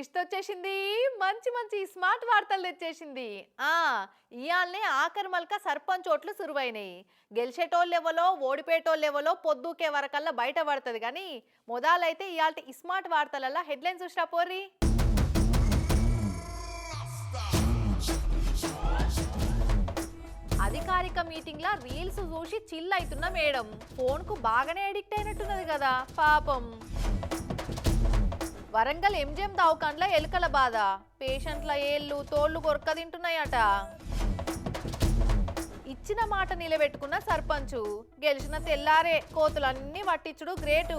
Twist వచ్చేసింది. మంచి మంచి స్మార్ట్ వార్తలు తెచ్చేసింది. ఆ ఇయాల్నే ఆఖరి సర్పంచ్ ఓట్లు సురువైనాయి. గెలిచేటోళ్ళు ఎవలో పొద్దుకే వరకల్లా బయట పడుతుంది కానీ మొదలైతే ఇయాల్టి స్మార్ట్ వార్తలల్లా హెడ్లైన్స్ చూసినా పోరి అధికారిక మీటింగ్ లా రీల్స్ చూసి చిల్ అవుతున్న మేడం. ఫోన్కు బాగానే అడిక్ట్ అయినట్టున్నది కదా పాపం. వరంగల్ ఎంజిఎం దవాఖాన్ల ఎలుకల బాధ. పేషెంట్ల ఏళ్ళు తోళ్ళు కొరక తింటున్నాయట. ఇచ్చిన మాట నిలబెట్టుకున్న సర్పంచు. గెలిచిన తెల్లారే కోతులన్నీ పట్టించుడు గ్రేటు.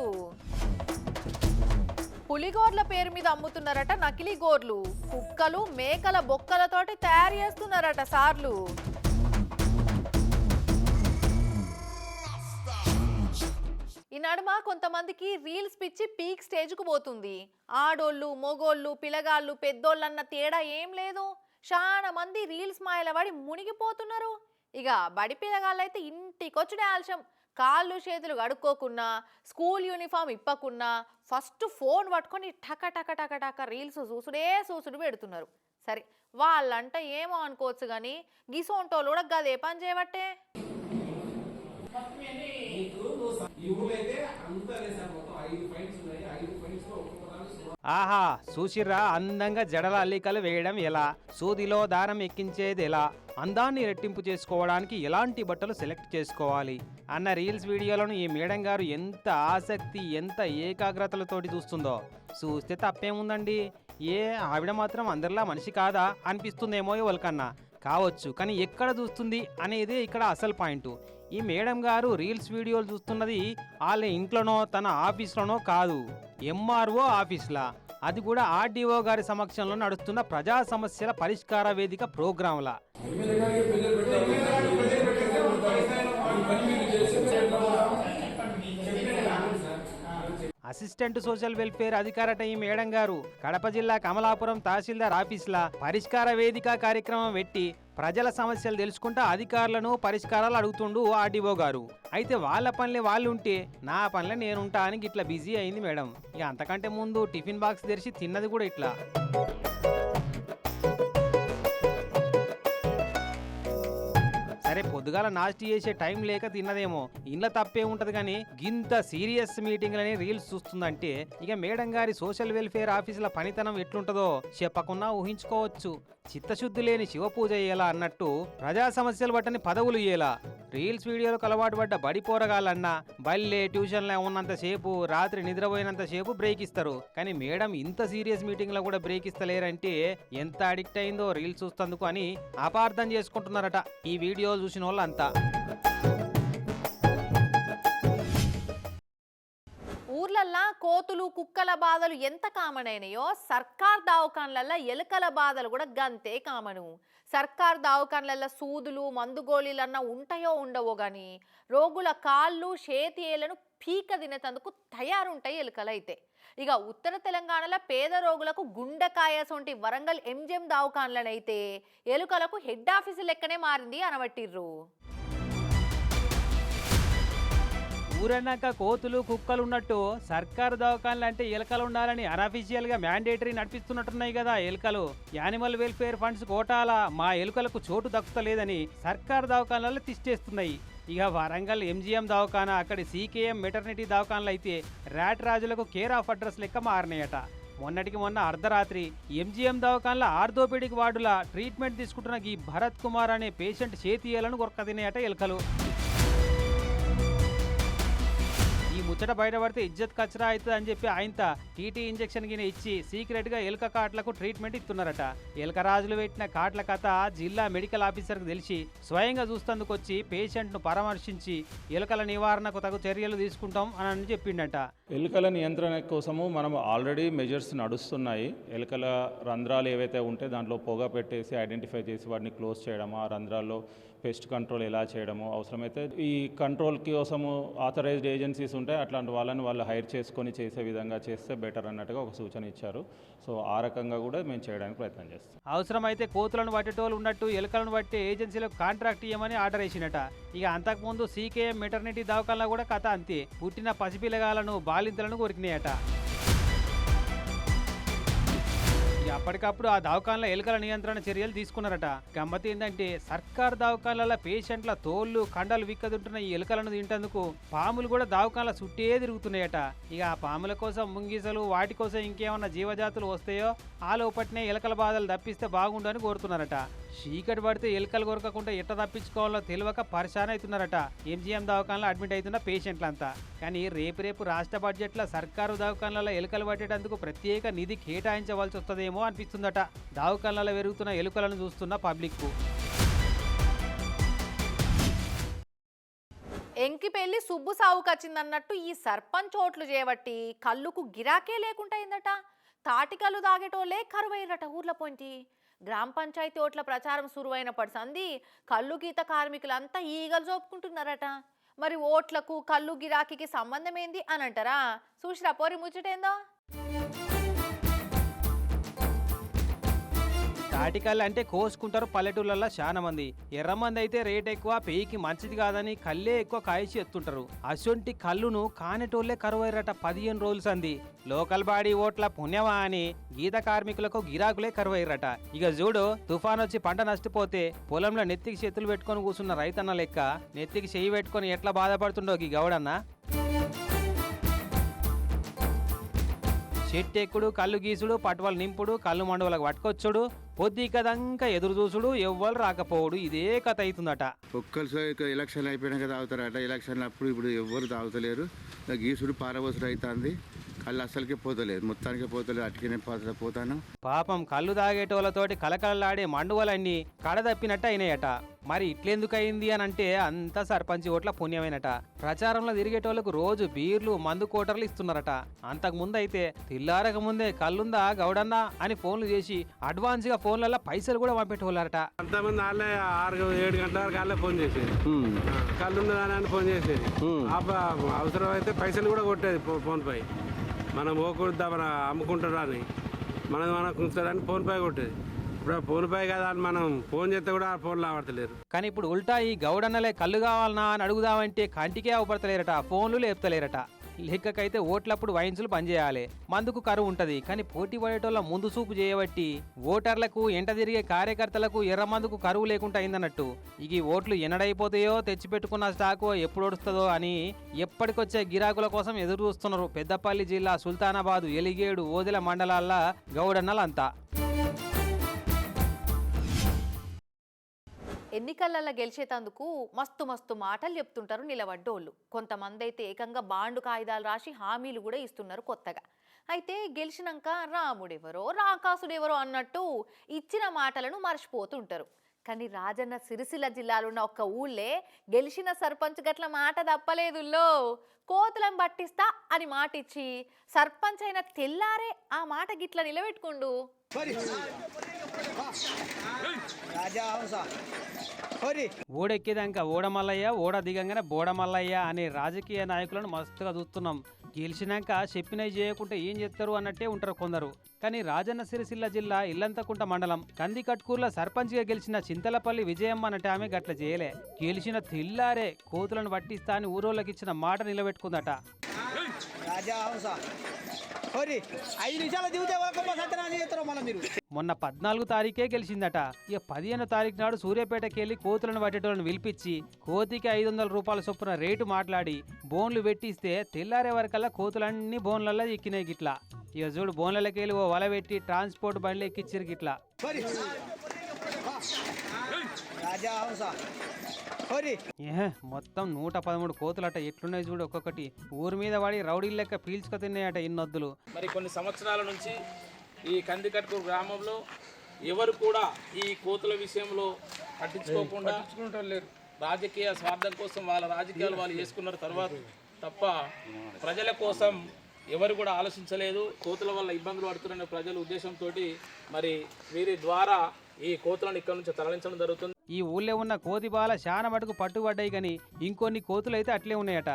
పులిగోర్ల పేరు మీద అమ్ముతున్నారట నకిలీ గోర్లు. కుక్కలు మేకల బొక్కలతోటి తయారు చేస్తున్నారట సార్లు. ఈ నడుమ కొంతమందికి రీల్స్ పిచ్చి పీక్ స్టేజ్కు పోతుంది. ఆడోళ్ళు మొగోళ్ళు పిల్లగాళ్ళు పెద్దోళ్ళన్న తేడా ఏం లేదు. చాలా మంది రీల్స్ మాయల పడి మునిగిపోతున్నారు. ఇక బడి పిల్లగాళ్ళైతే ఇంటికొచ్చుడే ఆలస్యం. కాళ్ళు చేతులు కడుక్కోకున్నా స్కూల్ యూనిఫామ్ ఇప్పకున్నా ఫస్ట్ ఫోన్ పట్టుకొని టక టక టక టక రీల్స్ చూసుడే చూసుడు పెడుతున్నారు. సరే వాళ్ళంట ఏమో అనుకోవచ్చు కానీ గిసోంటోళ్ళు కూడా గదే పని చేయబట్టే. ఆహా చూసిర్రా అందంగా జడల అల్లికలు వేయడం ఎలా? సూదిలో దారం ఎక్కించేది ఎలా? అందాన్ని రెట్టింపు చేసుకోవడానికి ఎలాంటి బట్టలు సెలెక్ట్ చేసుకోవాలి? అన్న రీల్స్ వీడియోలను ఈ మేడం గారు ఎంత ఆసక్తి ఎంత ఏకాగ్రతలతోటి చూస్తుందో. చూస్తే తప్పేముందండి? ఏ ఆవిడ మాత్రం అందరిలా మనిషి కాదా? అనిపిస్తుందేమో ఎవరికన్నా. కావచ్చు కానీ ఎక్కడ చూస్తుంది అనేదే ఇక్కడ అసలు పాయింట్. ఈ మేడం గారు రీల్స్ వీడియోలు చూస్తున్నది వాళ్ళ ఇంట్లోనో తన ఆఫీస్లోనో కాదు ఎంఆర్ఓ ఆఫీస్లా. అది కూడా ఆర్డీఓ గారి సమక్షంలో నడుస్తున్న ప్రజా సమస్యల పరిష్కార వేదిక ప్రోగ్రాంలా. అసిస్టెంట్ సోషల్ వెల్ఫేర్ అధికారట ఈ మేడం గారు. కడప జిల్లా కమలాపురం తహసీల్దార్ ఆఫీస్లా. పరిష్కార వేదిక కార్యక్రమం పెట్టి ప్రజల సమస్యలు తెలుసుకుంటా అధికారులను పరిష్కారాలు అడుగుతుండు ఆర్డీఓ గారు. అయితే వాళ్ళ పనులే వాళ్ళు ఉంటే నా పనులే నేనుంటా అని ఇట్లా బిజీ అయింది మేడం. ఇక అంతకంటే ముందు టిఫిన్ బాక్స్ తెరిచి తిన్నది కూడా ఇట్లా. సరే పొద్దుగాల నాస్టి చేసే టైం లేక తిన్నదేమో. ఇంట్లో తప్పే ఉంటది కానీ గింత సీరియస్ మీటింగ్లని రీల్స్ చూస్తుందంటే ఇక మేడం గారి సోషల్ వెల్ఫేర్ ఆఫీసుల పనితనం ఎట్లుంటదో చెప్పకుండా ఊహించుకోవచ్చు. చిత్తశుద్ధి లేని శివ పూజ అయ్యేలా అన్నట్టు ప్రజా సమస్యలు పట్టని పదవులు ఇయ్యేలా. రీల్స్ వీడియోలకు అలవాటు పడ్డ బడి పోరగాళ్ళన్నా బల్లే ట్యూషన్లో ఉన్నంత సేపు రాత్రి నిద్రపోయినంత సేపు బ్రేక్ ఇస్తారు. కానీ మేడం ఇంత సీరియస్ మీటింగ్లో కూడా బ్రేక్ ఇస్తలేరంటే ఎంత అడిక్ట్ అయిందో రీల్స్ చూస్తందుకు అని అపార్థం చేసుకుంటున్నారట ఈ వీడియో చూసిన వాళ్ళంతా. కోతులు కుక్కల బాధలు ఎంత కామన్ అయినాయో సర్కార్ దవాఖాన్లల్లో ఎలుకల బాధలు కూడా గంతే కామను సర్కార్ దవాఖాన్లల్లో సూదులు మందుగోళీలన్నా ఉంటాయో ఉండవో గాని రోగుల కాళ్ళు చేతియేలను పీక తినేటందుకు తయారుంటాయి ఎలుకలైతే. ఇక ఉత్తర తెలంగాణలో పేద రోగులకు గుండెకాయ సొంటి వరంగల్ ఎంజిఎం దావకాన్లనైతే ఎలుకలకు హెడ్ ఆఫీసు లెక్కనే మారింది అనబట్టిర్రు. ఊరన్నాక కోతులు కుక్కలు ఉన్నట్టు సర్కారు దవాఖాన్లు అంటే ఎలకలు ఉండాలని అనఫీషియల్గా మ్యాండేటరీ నడిపిస్తున్నట్టున్నాయి కదా ఎలుకలు. యానిమల్ వెల్ఫేర్ ఫండ్స్ కోటాల మా ఎలుకలకు చోటు దక్కుతలేదని సర్కారు దవాఖాన్లలో తిష్టేస్తున్నాయి. ఇక వరంగల్ ఎంజీఎం దవాఖానా అక్కడి సీకేఎం మెటర్నిటీ దవాఖాన్లు అయితే ర్యాట్ రాజులకు కేర్ ఆఫ్ అడ్రస్ లెక్క మారినాయట. మొన్నటికి మొన్న అర్ధరాత్రి ఎంజీఎం దవాఖాన్ల ఆర్థోపెడిక్ వార్డుల ట్రీట్మెంట్ తీసుకుంటున్న ఈ భరత్ కుమార్ అనే పేషెంట్ చేతియాలను గొరక తినేయట ఎలుకలు. ముచ్చట బయటపడితే ఇజ్జత్ కచరా అవుతుంది అని చెప్పి ఆయనత టీటీ ఇంజెక్షన్ గిన ఇచ్చి సీక్రెట్గా ఎలుక కాట్లకు ట్రీట్మెంట్ ఇస్తున్నారట. ఎలుక రాజులు పెట్టిన కాట్ల కథ జిల్లా మెడికల్ ఆఫీసర్కి తెలిసి స్వయంగా చూస్తందుకు వచ్చి పేషెంట్ను పరామర్శించి ఎలుకల నివారణకు తగు చర్యలు తీసుకుంటాం అని చెప్పిండట. ఎలుకల నియంత్రణ కోసము మనం ఆల్రెడీ మెజర్స్ నడుస్తున్నాయి. ఎలుకల రంధ్రాలు ఏవైతే ఉంటే దాంట్లో పొగ పెట్టేసి ఐడెంటిఫై చేసి వాటిని క్లోజ్ చేయడం ఆ రంధ్రాల్లో పెస్ట్ కంట్రోల్ ఎలా చేయడము అవసరమైతే ఈ కంట్రోల్ కోసము ఆథరైజ్డ్ ఏజెన్సీస్ ఉంటాయి అట్లాంటి వాళ్ళని వాళ్ళు హైర్ చేసుకొని చేసే విధంగా చేస్తే బెటర్ అన్నట్టుగా ఒక సూచన ఇచ్చారు. సో ఆ రకంగా కూడా మేము చేయడానికి ప్రయత్నం చేస్తాం. అవసరమైతే కోతులను పట్టేటోళ్ళు ఉన్నట్టు ఎలుకలను పట్టే ఏజెన్సీలకు కాంట్రాక్ట్ ఇవ్వమని ఆర్డర్ వేసినట ఇక అంతకుముందు సీకేఎం మెటర్నిటీ దవాఖానలో కూడా కథ అంతే. పుట్టిన పసిపిల్లగాలను బాలింతలను కొరికినాయట. అప్పటికప్పుడు ఆ దవాఖానలో ఎలుకల నియంత్రణ చర్యలు తీసుకున్నారట. గమ్మతి ఏంటంటే సర్కార్ దవాఖానల పేషెంట్ల తోళ్ళు కండలు విక్కదుంటున్న ఈ ఎలుకలను తింటందుకు పాములు కూడా దవాఖానల చుట్టే తిరుగుతున్నాయట. ఇక ఆ పాముల కోసం ముంగీసలు వాటి కోసం ఇంకేమన్నా జీవజాతులు వస్తాయో ఆ లోపట్నే ఎలుకల బాధలు తప్పిస్తే బాగుండని కోరుతున్నారట. చీకటి పడితే ఎలుకలు కొరకకుండా ఎట్ట తప్పించుకోవాలో తెలియక పరిశాన్ అవుతున్నారట. ఎంజీఎం దవాఖానలో అడ్మిట్ అవుతున్న పేషెంట్లంతా. కానీ రేపు రేపు రాష్ట్ర బడ్జెట్లో సర్కారు దవాఖానలలో ఎలుకలు పట్టేటందుకు ప్రత్యేక నిధి కేటాయించవలసి వస్తుందేమో అనిపిస్తుందట. దవాఖానలలో పెరుగుతున్న ఎలుకలను చూస్తున్న పబ్లిక్కు. ఎంకి పెళ్ళి సుబ్బు సావుకొచ్చిందన్నట్టు ఈ సర్పంచ్ ఓట్లు చేయబట్టి కళ్ళుకు గిరాకే లేకుండా అయిందట. తాటి కళ్ళు తాగేటోళ్ళే ఊర్ల పొంటి గ్రామ పంచాయతీ ఓట్ల ప్రచారం సురువైనప్పటి సంది కళ్ళు గీత కార్మికులంతా ఈగలు జోపుకుంటున్నారట. మరి ఓట్లకు కళ్ళు గిరాకీకి సంబంధం ఏంది అని అంటారా చూసిరా పోరి ముచ్చటేందో? తాటికల్లు అంటే కోసుకుంటారు పల్లెటూళ్ళల్లో చాలా మంది ఎర్రమంది అయితే రేట్ ఎక్కువ పేయికి మంచిది కాదని కళ్ళే ఎక్కువ కాయచి ఎత్తుంటారు. అసొంటి కళ్ళును కానెటోళ్ళే కరువైరట పదిహేను రోజులు సంది లోకల్ బాడీ ఓట్ల పుణ్యమా అని గీత కార్మికులకు గిరాకులే కరువైరట. ఇక చూడు తుఫాన్ వచ్చి పంట నష్టపోతే పొలంలో నెత్తికి చేతులు పెట్టుకొని కూర్చున్న రైతన్న లెక్క నెత్తికి చెయ్యి పెట్టుకొని ఎట్లా బాధపడుతుండో ఈ గౌడన్న? చెట్టు ఎక్కుడు కళ్ళు గీసుడు పట్టువలు నింపుడు కళ్ళు మండవలకు పట్టుకొచ్చుడు పొద్దు కదంకా ఎదురు చూసుడు ఎవ్వరు రాకపోవుడు. ఇదే కథ అవుతుందట ఒక్కసారి ఎలక్షన్ అయిపోయినాక తాగుతారట. ఎలక్షన్ అప్పుడు ఇప్పుడు ఎవ్వరు తాగుతలేరు. గీసుడు పారబోసుడు అవుతుంది కళ్ళు అస్సలకే పోతలేదు. మొత్తానికే పోతలేదు. అటుకనే పోతా పోతాను. పాపం కళ్ళు తాగేటోళ్ళతోటి కలకలలాడే మండువలన్నీ కడదప్పినట్టు అయినాయట. మరి ఇట్లెందుకు అయింది అని అంటే అంతా సర్పంచ్ ఓట్ల పుణ్యమైనట. ప్రచారంలో తిరిగేటోళ్ళకు రోజు బీర్లు మందు కోటర్లు ఇస్తున్నారట. అంతకు ముందు అయితే తిల్లారక ముందే కళ్ళుందా గౌడన్న అని ఫోన్లు చేసి అడ్వాన్స్గా ఫోన్లలో పైసలు కూడా పంపెట్టేవాళ్ళరట అంతమంది వాళ్ళే ఆరు ఏడు గంటల వరకు వాళ్ళే ఫోన్ చేసేది. కళ్ళు ఉన్నదాని అని ఫోన్ చేసేది. అవసరం అయితే పైసలు కూడా కొట్టేది ఫోన్ పై మనం పోకూడదా మన అమ్ముకుంటారా అని మనం మనకు ఉంచుతారని ఫోన్ పై కొట్టేది. ఇప్పుడు ఫోన్పే ఫోన్ పై కదా అని మనం ఫోన్ చేస్తే కూడా ఫోన్ లావడతలేరు కానీ ఇప్పుడు ఉల్టా ఈ గౌడన్నలే కళ్ళు కావాలనా అని అడుగుదామంటే కంటికే అవపడతలేరట ఫోన్లు లేపుతలేరట. లెక్కకైతే ఓట్లప్పుడు వైన్సులు పనిచేయాలి. మందుకు కరువు ఉంటది. కానీ పోటీ పడేటోళ్ళ ముందు చూపు చేయబట్టి ఓటర్లకు ఎంట తిరిగే కార్యకర్తలకు ఎర్ర మందుకు కరువు లేకుండా అయిందన్నట్టు. ఇక ఈ ఓట్లు ఎన్నడైపోతాయో తెచ్చిపెట్టుకున్న స్టాకు ఎప్పుడు ఒడుస్తుందో అని ఎప్పటికొచ్చే గిరాకుల కోసం ఎదురు చూస్తున్నారు పెద్దపల్లి జిల్లా సుల్తానాబాదు ఎలిగేడు ఓదెల మండలాల్లో గౌడన్నలంతా. ఎన్నికలలో గెలిచేటందుకు మస్తు మస్తు మాటలు చెప్తుంటారు నిలబడ్డోళ్ళు. కొంతమంది అయితే ఏకంగా బాండు కాయిదాలు రాసి హామీలు కూడా ఇస్తున్నారు కొత్తగా. అయితే గెలిచినాక రాముడెవరో రాకాసుడెవరో అన్నట్టు ఇచ్చిన మాటలను మర్చిపోతుంటారు. కానీ రాజన్న సిరిసిల్ల జిల్లాలో ఉన్న ఒక్క ఊళ్ళే గెలిచిన సర్పంచ్ గట్ల మాట తప్పలేదుల్లో. కోతులను పట్టిస్తా అని మాట ఇచ్చి సర్పంచ్ అయిన తెల్లారే ఆ మాట గిట్ల నిలబెట్టుకుండు. రాజా హంస ఓడెక్కేదాక ఓడమల్లయ్య ఓడ దిగంగానే బోడమల్లయ్య అనే రాజకీయ నాయకులను మస్తుగా చూస్తున్నాం. గెలిచినాక చెప్పినవి చేయకుంటే ఏం చేస్తారు అన్నట్టే ఉంటారు కొందరు. కానీ రాజన్న సిరిసిల్ల జిల్లా ఇల్లంతకుంట మండలం. కందికట్కూర్లో సర్పంచ్గా గెలిచిన చింతలపల్లి విజయమ్మ అన్నట్టు ఆమె గట్ల చేయలే. గెలిచిన తిల్లారే కోతులను పట్టిస్తా అని ఊరోళ్ళకి ఇచ్చిన మాట నిలబెట్టుకుందట. ఐదు నిమిషాలు దిగితే ఒక సత్యనారాయణ చేస్తారు మళ్ళీ మీరు. మొన్న పద్నాలుగు తారీఖే గెలిచిందట. ఇక పదిహేను తారీఖు నాడు సూర్యాపేటకి వెళ్ళి కోతులను పట్టేటోళ్ళని పిలిపించి కోతికి ఐదు వందల రూపాయల చొప్పున రేటు మాట్లాడి బోన్లు పెట్టిస్తే తెల్లారే వరకల్లా కోతులన్నీ బోన్లలో ఎక్కినాయి గిట్లా. ఇక చూడు బోన్లకి వెళ్ళి ఓ వల పెట్టి ట్రాన్స్పోర్ట్ బండ్లు ఎక్కిచ్చిరు గిట్లా. మొత్తం నూట పదమూడు కోతులట ఎట్లున్నాయి చూడు ఒక్కొక్కటి. ఊరి మీద పడి రౌడీల లెక్క పీల్చుకు తిన్నాయట ఇన్నొద్దులు. మరి కొన్ని సంవత్సరాల నుంచి ఈ కందికట్కూరు గ్రామంలో ఎవరు కూడా ఈ కోతుల విషయంలో పట్టించుకోకుండా రాజకీయ స్వార్థం కోసం వాళ్ళ రాజకీయాలు వాళ్ళు చేసుకున్నారు తర్వాత తప్ప ప్రజల కోసం ఎవరు కూడా ఆలోచించలేదు. కోతుల వల్ల ఇబ్బందులు పడుతున్న ప్రజల ఉద్దేశంతో మరి వీరి ద్వారా ఈ కోతులను ఇక్కడ నుంచి తరలించడం జరుగుతుంది. ఈ ఊళ్ళో ఉన్న కోతి బాల చాలా మటుకు పట్టుబడ్డాయి కానీ ఇంకొన్ని కోతులైతే అట్లే ఉన్నాయట.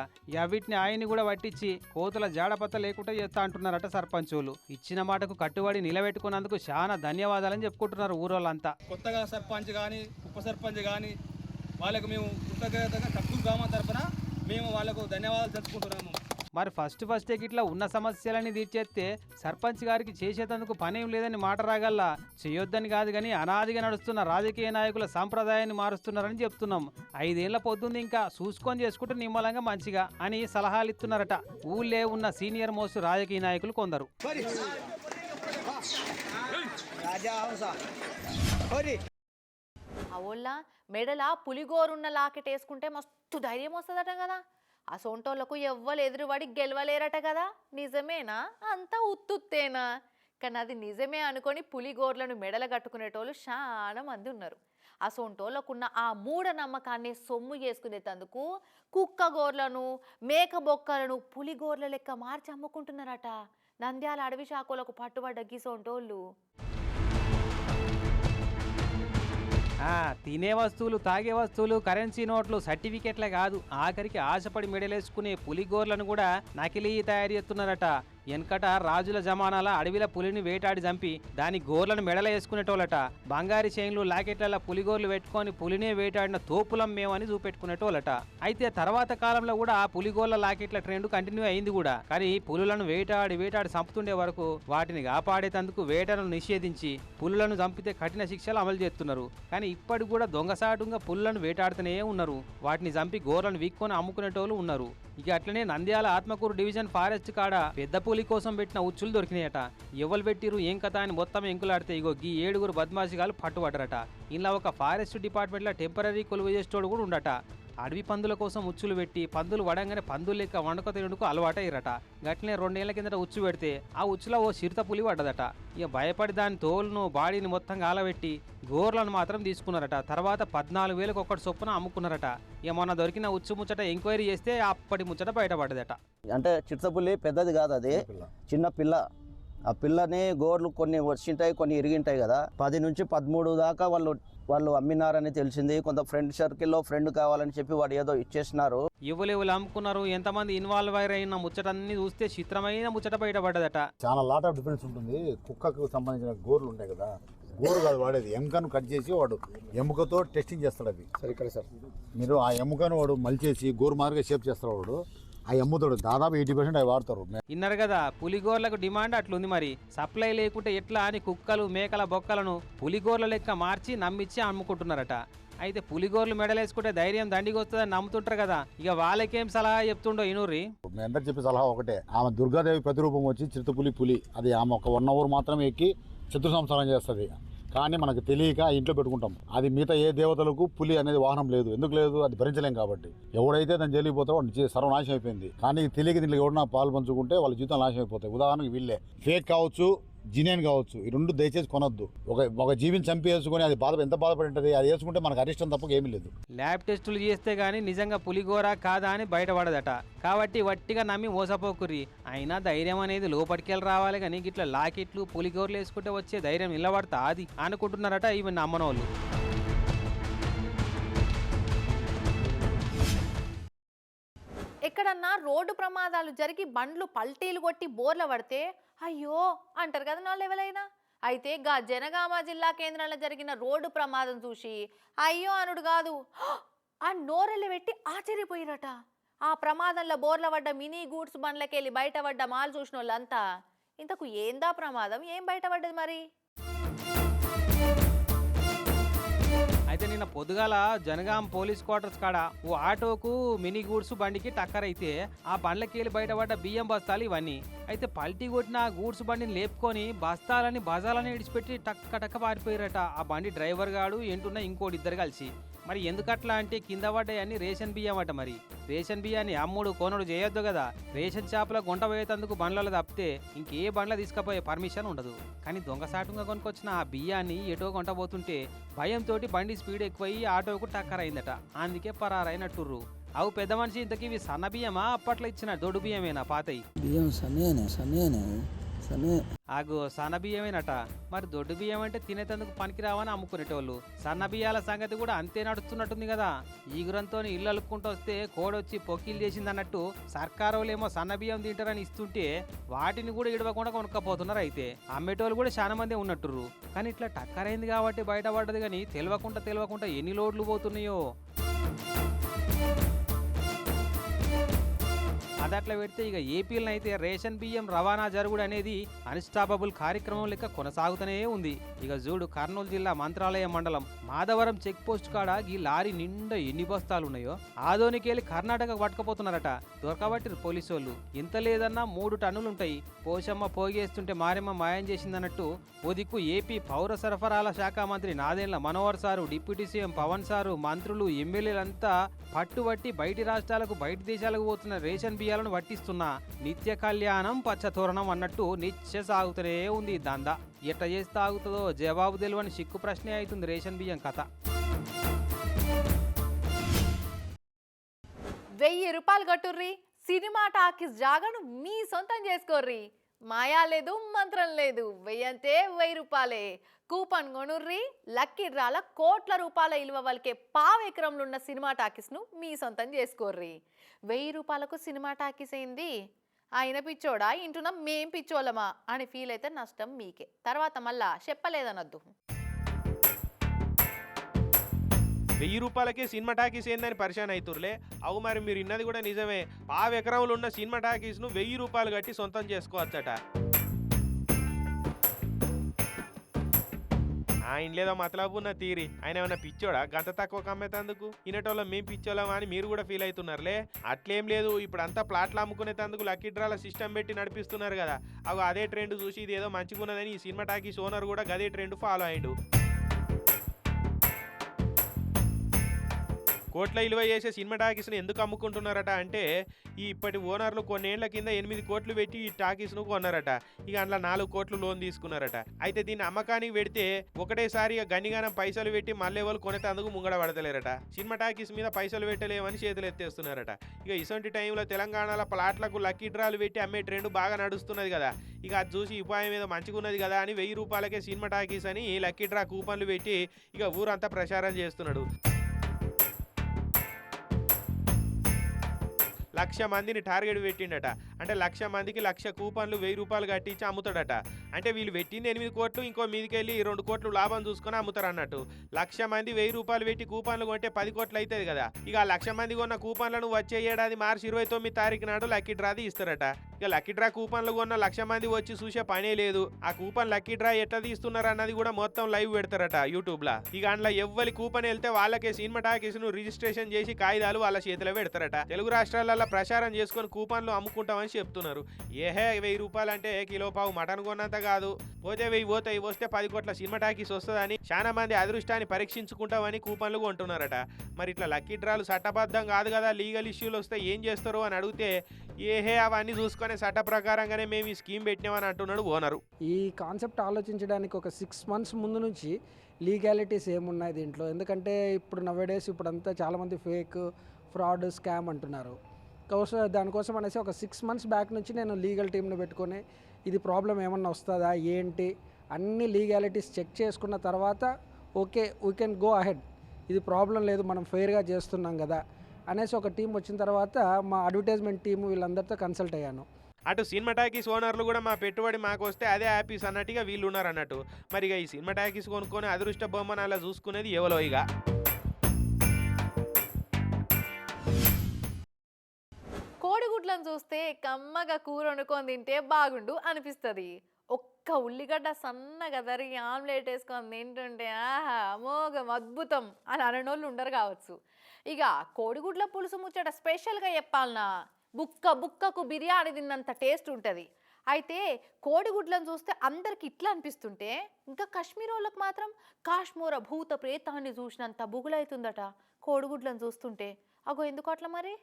అవిటిని ఆయన్ని కూడా పట్టించి కోతుల జాడపత్త లేకుండా చేస్తా అంటున్నారట సర్పంచులు ఇచ్చిన మాటకు కట్టుబడి నిలబెట్టుకున్నందుకు చాలా ధన్యవాదాలని చెప్పుకుంటున్నారు ఊరోళ్ళంతా. కొత్తగా సర్పంచ్ కానీ ఉప సర్పంచ్ కానీ వాళ్ళకు మేము కృతజ్ఞతగా తక్కువ గ్రామం తరఫున మేము వాళ్ళకు ధన్యవాదాలు తెలుపుకుంటున్నాము. మరి ఫస్ట్ ఫస్ట్ ఇట్లా ఉన్న సమస్యలని తీర్చేస్తే సర్పంచ్ గారికి చేసేటందుకు పనేం లేదని మాట రాగల్లా? చేయొద్దని కాదు కానీ అనాదిగా నడుస్తున్న రాజకీయ నాయకుల సాంప్రదాయాన్ని మారుస్తున్నారని చెప్తున్నాం. ఐదేళ్ళ పొద్దుంది ఇంకా చూసుకొని చేసుకుంటే నిమ్మలంగా మంచిగా అని సలహాలు ఇస్తున్నారట ఊళ్ళే ఉన్న సీనియర్ మోస్ట్ రాజకీయ నాయకులు కొందరు. అవోళ్ళ మెడల పులిగోరున్న లాకెట్ వేసుకుంటే మస్తు ధైర్యం వస్తుందట కదా. ఆ సొంటోళ్ళకు ఎవ్వరు ఎదురువాడి గెలవలేరట కదా. నిజమేనా? అంతా ఉత్తుత్తేనా? కానీ అది నిజమే అనుకొని పులిగోర్లను మెడల కట్టుకునేటోళ్ళు చాలా మంది ఉన్నారు. ఆ సొంటోళ్ళకున్న ఆ మూఢ నమ్మకాన్ని సొమ్ము చేసుకునేటందుకు కుక్క గోర్లను మేక బొక్కలను పులిగోర్ల లెక్క మార్చి అమ్ముకుంటున్నారట. నంద్యాల అడవి శాఖలకు పట్టుబడ్డ గిసొంటోళ్ళు తినే వస్తువులు తాగే వస్తువులు కరెన్సీ నోట్లు సర్టిఫికెట్లే కాదు. ఆఖరికి ఆశపడి మెడలేసుకునే పులిగోర్లను కూడా నకిలీ తయారు చేస్తున్నారట. వెనకట రాజుల జమానాల అడవిల పులిని వేటాడి చంపి దాని గోర్లను మెడల వేసుకునేటోళ్ళట. బంగారి చైన్లు లాకెట్లలో పులిగోర్లు పెట్టుకొని పులినే వేటాడిన తోపులం మేమని చూపెట్టుకునేటోళ్ళట. అయితే తర్వాత కాలంలో కూడా ఆ పులిగోర్ల లాకెట్ల ట్రెండ్ కంటిన్యూ అయింది కూడా. కానీ పులులను వేటాడి వేటాడి చంపుతుండే వరకు వాటిని కాపాడేటందుకు వేటను నిషేధించి పులులను చంపితే కఠిన శిక్షలు అమలు చేస్తున్నారు. కానీ ఇప్పటికి కూడా దొంగసాటుగా పులులను వేటాడుతూనే ఉన్నారు. వాటిని చంపి గోర్లను వీక్కొని అమ్ముకునేటోళ్ళు ఉన్నారు. ఇక అట్లనే నంద్యాల ఆత్మకూరు డివిజన్ ఫారెస్ట్ కాడ పెద్ద పులి కోసం పెట్టిన ఉచ్చులు దొరికినాయట. ఎవరు పెట్టిరు ఏం కథ అని మొత్తం ఎంకులాడితే ఇగో ఈ ఏడుగురు బద్మాషిగాలు పట్టుబడ్డరట. ఇలా ఒక ఫారెస్ట్ డిపార్ట్మెంట్లో టెంపరీ కొలువు చేసేటోడు కూడా ఉండట. అడవి పందుల కోసం ఉచ్చులు పెట్టి పందులు వడంగానే పందులు లెక్క వండక తినడుకు అలవాటయ్యారట. గట్లనే రెండేళ్ళ కిందట ఉచ్చు పెడితే ఆ ఉచ్చులో ఓ చిరుత పులి పడ్డదట. ఇక భయపడి దాని తోలును బాడీని మొత్తం గాలబెట్టి గోర్లను మాత్రం తీసుకున్నారట. తర్వాత పద్నాలుగు వేలకు ఒక్కటి చొప్పున అమ్ముకున్నారట. ఇక మొన్న దొరికిన ఉచ్చు ముచ్చట ఎంక్వైరీ చేస్తే అప్పటి ముచ్చట బయటపడ్డదట. అంటే చిరుతపులి పెద్దది కాదు అది. చిన్న పిల్ల. ఆ పిల్లని గోర్లు కొన్ని వచ్చింటాయి కొన్ని ఇరిగింటాయి కదా. పది నుంచి పదమూడు దాకా వాళ్ళు వాళ్ళు అమ్మినారని తెలిసింది. కొంత ఫ్రెండ్ సర్కిల్లో ఫ్రెండ్ కావాలని చెప్పి వాడు ఏదో ఇచ్చేసినారు. ఎవరెవరు అమ్ముకున్నారు. ఎంతమంది ఇన్వాల్వ్ అయిన ముచ్చటన్ని చూస్తే చిత్రమైన ముచ్చట బయటపడ్డదట. చాలా లాట్ ఆఫ్ డిఫరెన్స్ ఉంటుంది. కుక్కకు సంబంధించిన గోర్లు ఉంటాయి కదా గోరు కాదు వాడేది. ఎముకను కట్ చేసి వాడు ఎముకతో టెస్టింగ్ చేస్తాడు అవి. సరే ఇక్కడ సార్. మీరు ఆ ఎముకను వాడు మలిచేసి గోరు మాదిరిగా షేప్ చేస్తాడు వాడు. ఆ ఎమ్ముతాడు దాదాపు ఎయిటీ పర్సెంట్ అవి వాడతారు. విన్నారు కదా పులిగోర్లకు డిమాండ్ అట్లుంది మరి. సప్లై లేకుంటే ఎట్లా అని కుక్కలు మేకల బొక్కలను పులిగోర్ల లెక్క మార్చి నమ్మిచ్చి అమ్ముకుంటున్నారట. అయితే పులిగోర్లు మెడలేసుకుంటే ధైర్యం దండికి వస్తుందని నమ్ముతుంటారు కదా. ఇక వాళ్ళకేం సలహా చెప్తుండో ఇనూరి మీ అందరు చెప్పే సలహా ఒకటే. ఆమె దుర్గాదేవి ప్రతిరూపం వచ్చి చిరుతపులి పులి. అది ఆమె ఒక వన్ అవర్ మాత్రమే ఎక్కి శత్రు సంసారం చేస్తుంది. కానీ మనకు తెలియక ఇంట్లో పెట్టుకుంటాం. అది మిగతా ఏ దేవతలకు పులి అనేది వాహనం లేదు. ఎందుకు లేదు? అది భరించలేం కాబట్టి. ఎవడైతే దాన్ని జైలుపోతాడో వాడి జీ- అయిపోయింది కానీ తెలియక దీంట్లో ఎవడన్నా పాలు పంచుకుంటే వాళ్ళ జీవితం నాశనం అయిపోతాయి ఉదాహరణకు వీళ్ళే. ఫేక్ కావచ్చు జినియన్ కావచ్చు. ఈ రెండు దయచేసి కొనొద్దు. ఒక ఒక జీవిని చంపి వేసుకొని అది బాధ ఎంత బాధపడి ఉంటుంది అది వేసుకుంటే మనకు అరిష్టం తప్ప ఏమీ లేదు. ల్యాబ్ టెస్టులు చేస్తే గానీ నిజంగా పులిగోర కాదా అని బయటపడదట. కాబట్టి వట్టిగా నమ్మి మోసపోకుర్రి. అయినా ధైర్యం అనేది లోపలికెళ్ళి రావాలి కానీ గిట్ల లాకెట్లు పులిగోరలు వేసుకుంటే వచ్చే ధైర్యం నిలబడతా అది అనుకుంటున్నారట ఇవి నమ్మనోళ్ళు. ఎక్కడన్నా రోడ్డు ప్రమాదాలు జరిగి బండ్లు పల్టీలు కొట్టి బోర్ల పడితే అయ్యో అంటారు కదా నా లెవెలైనా అయితే గా జనగామ జిల్లా కేంద్రంలో జరిగిన రోడ్డు ప్రమాదం చూసి అయ్యో అనుడు కాదు. ఆ నోరెళ్ళు పెట్టి ఆశ్చర్యపోయిరట. ఆ ప్రమాదంలో బోర్ల పడ్డ మినీ గూడ్స్ బండ్లకెళ్ళి బయటపడ్డ మాల్ చూసిన వాళ్ళంతా ఇంతకు ఏందా ప్రమాదం? ఏం బయటపడ్డది మరి? అయితే నిన్న పొద్దుగాల జనగాం పోలీస్ క్వార్టర్స్ కాడ ఓ ఆటోకు మినీ గూడ్స్ బండికి టక్కర్ అయితే ఆ బండ్లకెళ్ళి బయటపడ్డ బియ్యం బస్తాలు ఇవన్నీ. అయితే పల్టీ కొట్టిన ఆ గూడ్స్ బండిని లేపుకొని బస్తాలని బజాలని విడిచిపెట్టి టక్క టక్క పారిపోయారట. ఆ బండి డ్రైవర్ గాడు ఏంటున్నా ఇంకోటి ఇద్దరు కలిసి. మరి ఎందుకట్లా అంటే కింద పడ్డాయని రేషన్ బియ్యం అట మరి. రేషన్ బియ్యాన్ని అమ్ముడు కోనుడు చేయొద్దు కదా. రేషన్ షాపులో గుంట పోయేటందుకు బండ్లలో తప్పితే ఇంకే బండ్ల తీసుకుపోయే పర్మిషన్ ఉండదు. కానీ దొంగసాటుగా కొనుక్కొచ్చిన ఆ బియ్యాన్ని ఎటో కొంట పోతుంటే భయంతో బండి స్పీడ్ ఎక్కువయ్యి ఆటోకు టక్కర్ అయిందట అందుకే పరారైనట్టుర్రు. అవు పెద్ద మనిషి ఇంతకీ ఇవి సన్న బియ్యమా? అప్పట్లో ఇచ్చిన దొడ్డు బియ్యమేనా పాతయి? బియ్యం సన్నేనే సన్నేనే సన్నే ఆగు సన్న బియ్యమేనట. మరి దొడ్డు బియ్యం అంటే తినేటందుకు పనికిరావని అమ్ముకునేటోళ్ళు. సన్న బియ్యాల సంగతి కూడా అంతే నడుస్తున్నట్టుంది కదా. ఈగురంతో ఇల్లు అలుక్కుంటూ వస్తే కోడొచ్చి పొక్కిలు చేసిందన్నట్టు సర్కారోళ్ళేమో సన్న బియ్యం తింటారని ఇస్తుంటే వాటిని కూడా ఇడవకుండా కొనుక్కపోతున్నారు అయితే. అమ్మేటోళ్ళు కూడా చాలా మంది ఉన్నట్టురు కానీ ఇట్లా టక్కరైంది కాబట్టి బయటపడ్డది కానీ తెలియకుండా తెలియకుండా ఎన్ని లోడ్లు పోతున్నాయో. అదట్లా పెడితే ఇక ఏపీలను అయితే రేషన్ బియ్యం రవాణా జరుగుడు అనేది అన్స్టాపబుల్ కార్యక్రమం లెక్క కొనసాగుతూనే ఉంది. ఇక జూడు కర్నూలు జిల్లా మంత్రాలయ మండలం మాధవరం చెక్ పోస్ట్ కాడ ఈ లారీ నిండా ఎన్ని బస్తాలు ఉన్నాయో ఆదోనికెళ్ళి కర్ణాటక పట్టుకపోతున్నారట. దొరకబట్టి పోలీసు వాళ్ళు ఇంత లేదన్నా మూడు టన్నులుంటాయి. పోషమ్మ పోగేస్తుంటే మారెమ్మ మాయం చేసిందన్నట్టు ఓ దిక్కు ఏపీ పౌర సరఫరాల శాఖ మంత్రి Nadendla Manohar sir deputy CM Pawan sir మంత్రులు ఎమ్మెల్యేలంతా పట్టుబట్టి బయటి రాష్ట్రాలకు బయటి దేశాలకు పోతున్న రేషన్ బియ్యాలను పట్టిస్తున్నా నిత్య కళ్యాణం పచ్చతోరణం అన్నట్టు నిత్య సాగుతూనే ఉంది దందా. ఎట్ట చేస్తే ఆగుతుందో జవాబు తెలియని సిక్కు ప్రశ్నే అవుతుంది రేషన్ బియ్యం కథ. వెయ్యి రూపాయలు కట్టుర్రి సినిమా టాకీస్ జాగను మీ సొంతం చేసుకోర్రి. మాయా లేదు మంత్రం లేదు వెయ్యంతే వెయ్యి రూపాయలే. కూపన్ కొనుర్రి లక్కిర్రాల కోట్ల రూపాయల ఇలువ వలికే పావు ఎకరంలో ఉన్న సినిమా టాకీస్ను మీ సొంతం చేసుకోర్రి. వెయ్యి రూపాయలకు సినిమా టాకీస్ అయింది ఆయన పిచ్చోడా? ఇంటున్నాం మేం పిచ్చోళ్ళమా? అని ఫీల్ అయితే నష్టం మీకే. తర్వాత మళ్ళా చెప్పలేదనొద్దు. వెయ్యి రూపాయలకే సినిమా టాకీస్ ఏందని పరిశాన్ అవుతుర్లే అవు మరి మీరు ఇన్నది కూడా నిజమే. పావు ఎకరంలో ఉన్న సినిమా టాకీస్ను వెయ్యి రూపాయలు కట్టి సొంతం చేసుకోవచ్చట. ఆయన లేదో మతలబు ఉన్న తీరి. ఆయన ఏమైనా పిచ్చోడా? గంత తక్కువ కమ్మేతందుకు? ఇనటోళ్ళ మేం పిచ్చోళ్ళం అని మీరు కూడా ఫీల్ అవుతున్నారులే? అట్లేం లేదు. ఇప్పుడు అంతా ప్లాట్లు అమ్ముకునేటందుకు లక్కీ డ్రాల సిస్టమ్ పెట్టి నడిపిస్తున్నారు కదా. అవి అదే ట్రెండ్ చూసి ఇది ఏదో మంచిగున్నదని ఈ సినిమా టాకీస్ ఓనర్ కూడా గదే ట్రెండ్ ఫాలో అయ్యిండు కోట్ల విలువ చేసే సినిమా టాకీస్ను ఎందుకు అమ్ముకుంటున్నారట అంటే ఈ ఇప్పటి ఓనర్లు కొన్నేళ్ళ కింద ఎనిమిది కోట్లు పెట్టి ఈ టాకీస్ను కొన్నారట. ఇక అందులో నాలుగు కోట్లు లోన్ తీసుకున్నారట. అయితే దీన్ని అమ్మకానికి పెడితే ఒకటేసారి ఇక గనిగానం పైసలు పెట్టి మళ్ళీ వాళ్ళు కొనేటందుకు ముంగడ పడతలేరట సినిమా టాకీస్ మీద పైసలు పెట్టలేమని చేతులు ఎత్తేస్తున్నారట. ఇక ఇసొంటి టైంలో తెలంగాణలో ప్లాట్లకు లక్కీ డ్రాలు పెట్టి అమ్మే ట్రెండ్ బాగా నడుస్తున్నది కదా. ఇక అది చూసి ఉపాయం మీద మంచిగున్నది కదా అని వెయ్యి రూపాయలకే సినిమా టాకీస్ అని లక్కీ డ్రా కూపన్లు పెట్టి ఇక ఊరంతా ప్రచారం చేస్తున్నాడు. లక్ష మందిని టార్గెట్ పెట్టిండట. అంటే లక్ష మందికి లక్ష కూపన్లు వెయ్యి రూపాయలు కట్టించి అమ్ముతాడట. అంటే వీళ్ళు పెట్టింది ఎనిమిది కోట్లు ఇంకో మీదికెళ్ళి రెండు కోట్లు లాభం చూసుకొని అమ్ముతారు అన్నట్టు. లక్ష మంది వెయ్యి రూపాయలు పెట్టి కూపన్లు కొంటే పది కోట్లు అవుతుంది కదా. ఇక లక్ష మంది కొన్న కూపన్లను వచ్చే ఏడాది మార్చి ఇరవై తొమ్మిది తారీఖు నాడు లక్కీ డ్రాది ఇస్తారట. ఇక లక్కీ డ్రా కూపన్లు కొన్న లక్ష మంది వచ్చి చూసే పనే లేదు. ఆ కూపన్ లక్కీ డ్రా ఎట్లా తీస్తున్నారు అన్నది కూడా మొత్తం లైవ్ పెడతారట యూట్యూబ్ లా ఇక అందులో ఎవ్వరి కూపన్ వెళ్తే వాళ్ళకే సినిమా టాకీస్ను రిజిస్ట్రేషన్ చేసి కాగితాలు వాళ్ళ చేతిలో పెడతారట. తెలుగు రాష్ట్రాలలో ప్రచారం చేసుకొని కూపన్లు అమ్ముకుంటామని చెప్తున్నారు. ఏహే వెయ్యి రూపాయలు అంటే కిలో పావు మటన్ కొన్నంత కాదు. పోతే వెయ్యి పోతాయి వస్తే పది కోట్ల సినిమా టాకీస్ వస్తుందని చాలా మంది అదృష్టాన్ని పరీక్షించుకుంటామని కూపన్లు కొంటున్నారట. మరి ఇట్లా లక్కీ డ్రాలు చట్టబద్ధం కాదు కదా లీగల్ ఇష్యూలు వస్తే ఏం చేస్తారు అని అడిగితే ఏహే అవన్నీ చూసుకొని చట్ట ప్రకారంగానే మేము ఈ స్కీమ్ పెట్టినామని అంటున్నాడు ఓనరు. ఈ కాన్సెప్ట్ ఆలోచించడానికి ఒక సిక్స్ మంత్స్ ముందు నుంచి లీగాలిటీస్ ఏమున్నాయి దీంట్లో? ఎందుకంటే ఇప్పుడు నవేడేస్ ఇప్పుడు అంతా చాలామంది ఫేక్ ఫ్రాడ్ స్కామ్ అంటున్నారు. కోసం దానికోసం అనేసి ఒక సిక్స్ మంత్స్ బ్యాక్ నుంచి నేను లీగల్ టీంని పెట్టుకొని ఇది ప్రాబ్లం ఏమన్నా వస్తుందా ఏంటి? అన్ని లీగాలిటీస్ చెక్ చేసుకున్న తర్వాత okay we can go ahead ఇది ప్రాబ్లం లేదు మనం ఫెయిర్గా చేస్తున్నాం కదా అనేసి ఒక టీం వచ్చిన తర్వాత మా అడ్వర్టైజ్మెంట్ టీం వీళ్ళందరితో కన్సల్ట్ అయ్యాను. అటు సినిమా టాకీస్ ఓనర్లు కూడా మా పెట్టుబడి మాకు వస్తే అదే హ్యాపీస్ అన్నట్టుగా వీళ్ళు ఉన్నారు అన్నట్టు. మరి ఇక ఈ సినిమా టాకీస్ కొనుక్కొని అదృష్ట బొమ్మను అలా చూసుకునేది ఎవలో ఇక కోడిగుడ్లను చూస్తే కమ్మగా కూర వండుకొని తింటే బాగుండు అనిపిస్తుంది. ఒక్క ఉల్లిగడ్డ సన్నగా తరిగి ఆమ్లెట్ వేసుకొని తింటుంటే ఆహా అమోఘం అద్భుతం అని అననోళ్ళు ఉండరు కావచ్చు. ఇక కోడిగుడ్ల పులుసు ముచ్చట స్పెషల్గా చెప్పాలనా? బుక్క బుక్కకు బిర్యానీ తిన్నంత టేస్ట్ ఉంటుంది. అయితే కోడిగుడ్లను చూస్తే అందరికి ఇట్లా అనిపిస్తుంటే ఇంకా కాశ్మీర్ వాళ్ళకి మాత్రం కాశ్మీర భూత ప్రేతాన్ని చూసినంత బుగులవుతుందట కోడిగుడ్లను చూస్తుంటే. అగో ఎందుకు అట్లా మరి?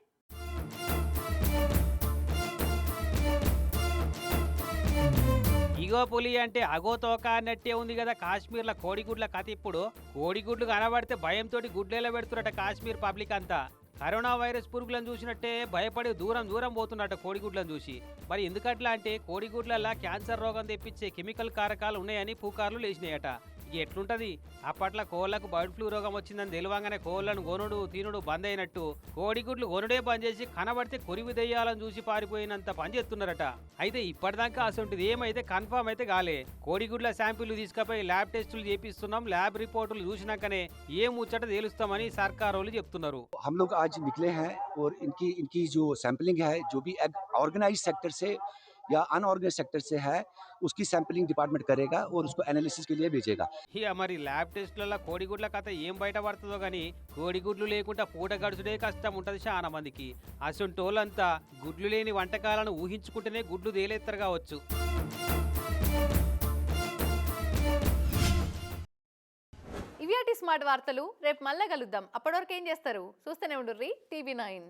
ఇగో పులి అంటే అగో తోక అన్నట్టే ఉంది కదా కాశ్మీర్లో కోడిగుడ్ల కథ ఇప్పుడు. కోడిగుడ్లు కనబడితే భయంతో గుడ్లేలా పెడుతున్నట కాశ్మీర్ పబ్లిక్ అంతా. కరోనా వైరస్ పురుగులను చూసినట్టే భయపడి దూరం దూరం పోతున్నట్ట కోడిగుడ్లను చూసి. మరి ఎందుకట్లా అంటే కోడిగుడ్లలా క్యాన్సర్ రోగం తెప్పించే కెమికల్ కారకాలు ఉన్నాయని పూకార్లు లేచినాయట. ఎట్లుంటది అప్పట్లో కోళ్లకు బర్డ్ ఫ్లూ రోగం వచ్చిందని తెలియంగానే కోళ్లను కొనుడు తినుడు బంద్ అయినట్టు కోడిగుడ్లు కొనుడే బంద్ చేసి కనబడితే కొరివి దెయ్యాలని చూసి పారిపోయినంత పని చేస్తున్నారట అయితే ఇప్పటిదాకా అసలు ఏమైతే కన్ఫామ్ అయితే కాలే కోడిగుడ్ల శాంపిల్ తీసుకుపోయి ల్యాబ్ టెస్టులు చేపిస్తున్నాం ల్యాబ్ రిపోర్టులు చూసినాకనే ఏ ముచ్చట తేలుస్తామని సర్కారు వాళ్ళు చెప్తున్నారు हम लोग आज निकले हैं और इनकी इनकी जो सैंपलिंग है जो भी ऑर्गेनाइज सेक्टर से या अनऑर्गेनाइज सेक्टर से है उसकी सैंपलिंग डिपार्टमेंट करेगा और उसको एनालिसिस के लिए भेजेगा ఇక మరి ల్యాబ్ టెస్ట్లలో కోడిగుడ్ల కథ ఏం బయటపడుతుందో గానీ కోడిగుడ్లు లేకుండా పూట గడుచుడే కష్టం ఉంటది చాలా మందికి అసొంటోళ్ళంతా గుడ్లు లేని వంటకాలను ఊహించుకుంటేనే గుడ్లు తేలేత్తరు కావచ్చు ఇవి అటి స్మార్ట్ వార్తలు రేపు మళ్ళా కలుద్దాం అప్పటివరకు ఏం చేస్తారు చూస్తూనే ఉండుర్రి టీవీ నైన్